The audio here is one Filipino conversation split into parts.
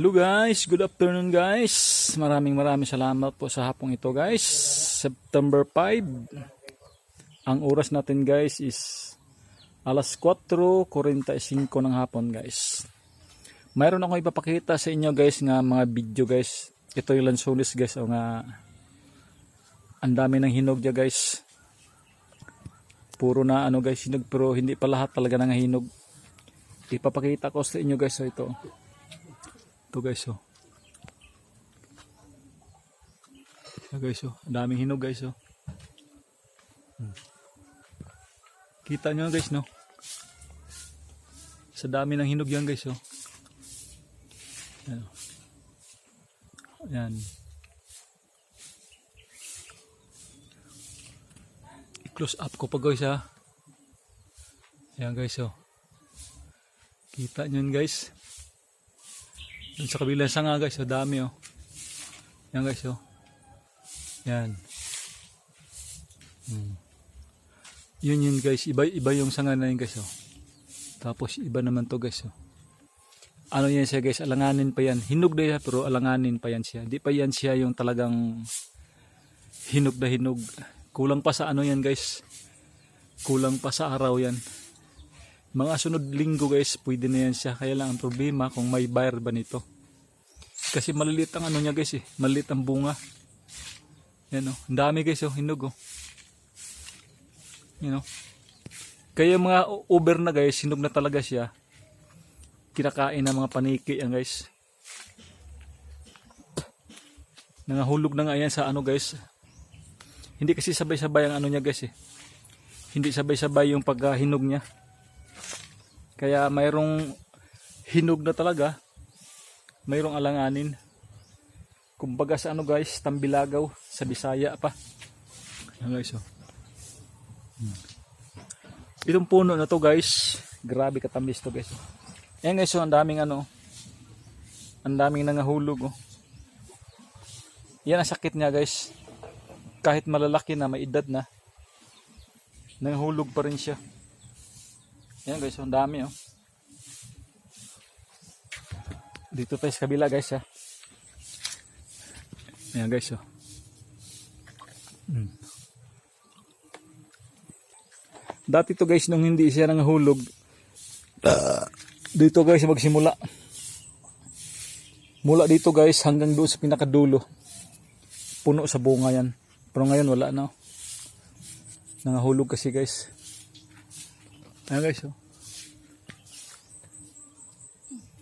Hello guys, good afternoon guys. Maraming maraming salamat po sa hapong ito guys. September 5. Ang oras natin guys is alas 4.45 ng hapon guys. Mayroon ako ipapakita sa inyo guys nga mga video guys. Ito yung lansones guys o nga ang dami ng hinog dyan guys. Puro na ano guys hinog pero hindi pa lahat talaga ng hinog. Ipapakita ko sa inyo guys so ito. Ito guys oh. Ito guys oh. Ang daming hinog guys oh. Hmm. Kita nyo guys no. Sa dami ng hinog yan guys oh. Ayan. oh. Ayan. I-close up ko pa guys ha. Ayan guys oh. Kita nyo guys. Dun sa kabilang sanga guys, oh, dami oh. Yan guys oh. Yan. Hmm. Yun yun guys, iba iba yung sanga na yun guys oh. Tapos iba naman to guys oh. Ano yan siya guys, alanganin pa yan. Hinog na yan pero alanganin pa yan siya. Di pa yan siya yung talagang hinog na hinog. Kulang pa sa ano yan guys. Kulang pa sa araw yan. Mga sunod linggo guys, pwede na yan siya. Kaya lang ang problema kung may buyer ba nito. Kasi malilit ang ano niya guys eh. Malilit ang bunga. Yan o. Ang dami guys oh. Hinog oh. Yan o. Kaya mga uber na guys, hinog na talaga siya. Kinakain ng mga paniki yan guys. Nangahulog na nga yan sa ano guys. Hindi kasi sabay-sabay ang ano niya guys eh. Hindi sabay-sabay yung paghinog niya. Kaya mayroong hinog na talaga. Mayroong alanganin. Kumbaga sa ano guys, tambilagaw sa Bisaya pa. Yan guys oh. Hmm. Itong puno na to guys, grabe katamis to guys. Yan guys oh, ang daming ano. Ang daming nangahulog oh. Yan ang sakit niya guys. Kahit malalaki na, may edad na. Nangahulog pa rin siya. Yan guys, ang dami oh. Dito tayo sa kabila guys ha. Ayan guys oh. Hmm. Dati to guys nung hindi siya nangahulog. dito guys magsimula. Mula dito guys hanggang doon sa pinakadulo. Puno sa bunga yan. Pero ngayon wala na. oh. Nangahulog kasi guys. Ayan guys oh.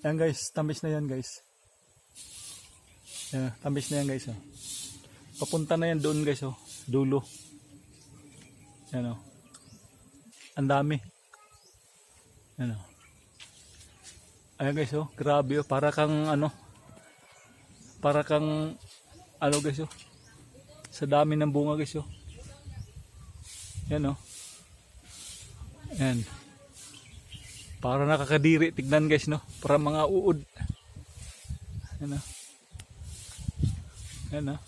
Ayan guys, tamis na yan guys. Ayan, tamis na yan guys oh. Papunta na yan doon guys oh. Dulo. Ayan oh. Ang dami. Ayan oh. Ayan guys oh, grabe oh. Para kang ano. Para kang ano guys oh. Sa dami ng bunga guys oh. Ayan oh. Ayan. Para nakakadiri. Tignan guys, no? Para mga uod. Ayan, oh. Ayan, oh.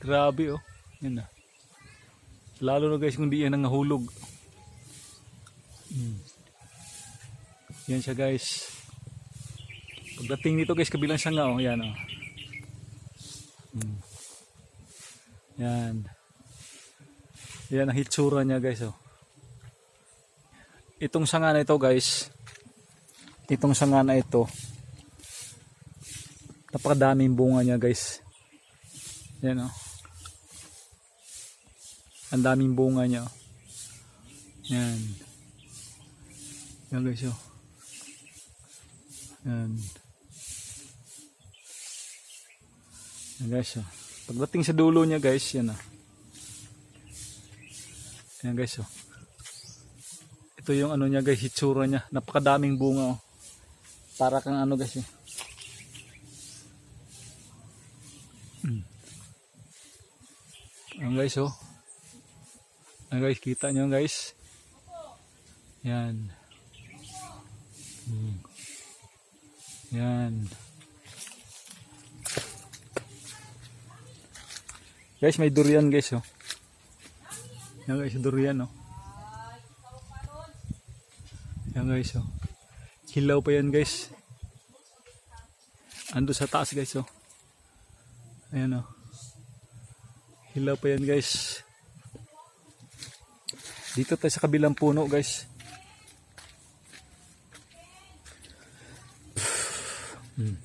Grabe, oh. Ayan, oh. Lalo na guys kung di yan nangahulog. Hmm. Yan siya guys. Pagdating nito guys, kabilang siya nga, oh. Yan, oh. Hmm. Yan. Yan ang hitsura niya guys, oh itong sanga na ito guys itong sanga na ito napakadaming bunga niya guys yan o oh. ang daming bunga niya oh. yan yan guys o oh. yan yan guys o pagdating sa dulo niya guys yan o yan guys o. Ito yung ano niya guys, hitsura niya. Napakadaming bunga oh. Para kang ano guys eh. Hmm. Ayan guys oh. Ayan guys, kita nyo guys. Yan. Hmm. Yan. Guys, may durian guys oh. Yan guys, durian oh. Yan guys, oh. Hilaw pa yan guys. Ando sa taas guys oh. Ayan oh. Hilaw pa yan guys. Dito tayo sa kabilang puno guys. Hmm.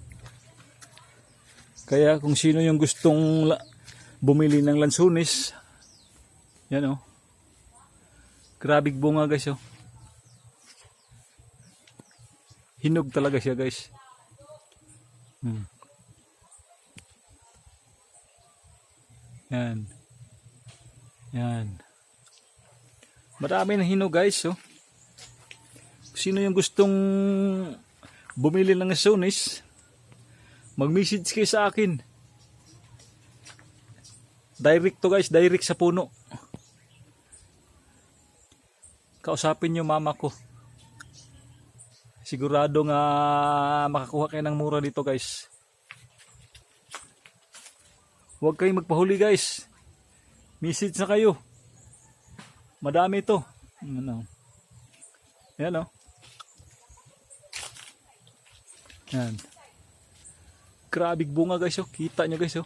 Kaya kung sino yung gustong bumili ng lansunis, yan oh. Grabig bunga guys oh. Hinog talaga siya guys. Hmm. Yan. Yan. Marami na hinog guys oh. Sino yung gustong bumili ng lansunis, mag-message kayo sa akin. Direct to guys, direct sa puno. Kausapin nyo mama ko. Sigurado nga makakuha kayo ng mura dito guys. Huwag kayong magpahuli guys. Message na kayo. Madami ito. Ano? Yan o. Yan. Grabig bunga guys oh. Kita nyo guys oh.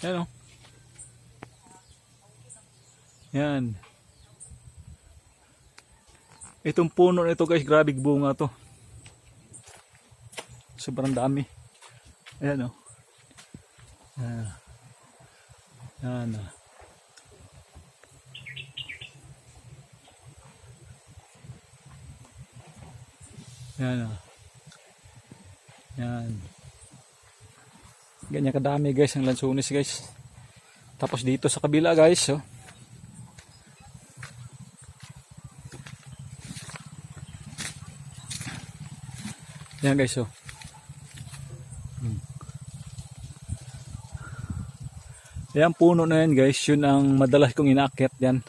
Yan oh. Yan. Itong puno na ito guys, grabig bunga to. Sobrang dami. Ayan oh. Yan. Yan oh. Yan oh. Yan. Ganyan kadami guys ang lansunis guys. Tapos dito sa kabila guys, oh. Yan guys, oh. Hmm. Yan puno na yan guys, yun ang madalas kong inaakyat yan.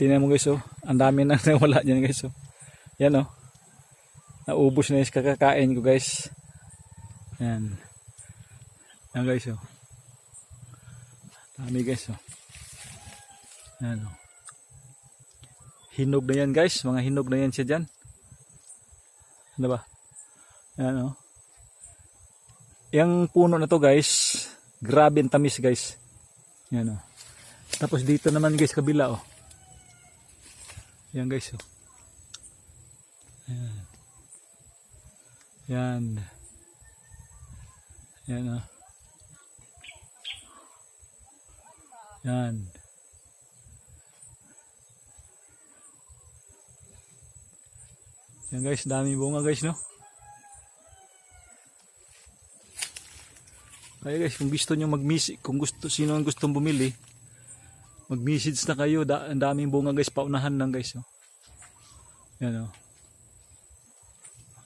Tingnan mo guys, oh. Ang dami na nawala dyan guys, oh. Yan, oh. Naubos na yung kakakain ko guys. Yan. Yan guys, oh. Dami guys, oh. Yan, oh. Hinog na yan guys, mga hinog na yan siya dyan. Ano ba? Yan oh. Yung puno na to guys, grabe ang tamis guys. Yan oh. Tapos dito naman guys kabila oh. Yan guys oh. Yan. Yan. Yan oh. Yan. Yan guys, dami bunga guys no. Kaya guys, kung gusto nyo mag-message, kung gusto, sino ang gustong bumili, mag-message na kayo. Da, ang daming bunga guys, paunahan lang guys. Oh. Yan oh.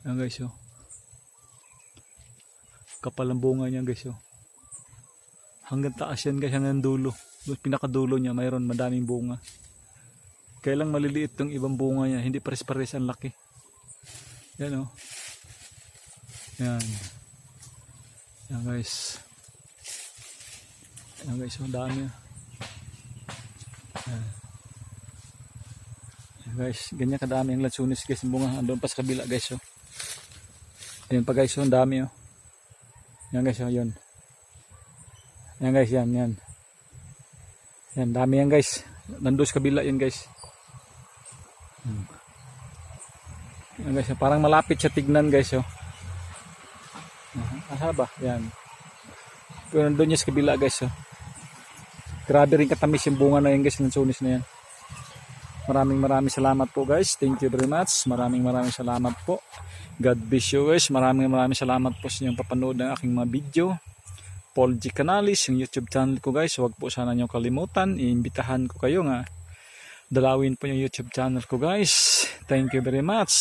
Yan guys oh. Kapal ang bunga niya guys oh. Hanggang taas yan guys, hanggang dulo. Doon pinakadulo niya, mayroon madaming bunga. Kaya lang maliliit tong ibang bunga niya, hindi pares-pares ang laki. Yan oh. Yan. Yan guys. Yan guys, ang dami. Yan. Yan guys, ganyan kadami ang lansunis guys, ang bunga. Andun pa sa kabila guys. Oh. Ayan pa guys, oh, ang dami oh. Yan guys, oh, yun. Yan guys, yan, yan. Yan, dami yan guys. Nandun sa kabila yan guys. Hmm. Yan guys, parang malapit sa tignan guys, oh. Asa ba? Yan. Pero nandun niya sa kabila guys. Oh. Grabe rin katamis yung bunga na yan guys. Ng sunis na yan. Maraming maraming salamat po guys. Thank you very much. Maraming maraming salamat po. God bless you guys. Maraming maraming salamat po sa inyong papanood ng aking mga video. Paul G. Canalis, yung YouTube channel ko guys. Huwag po sana nyo kalimutan. Iimbitahan ko kayo nga dalawin po yung YouTube channel ko guys. Thank you very much.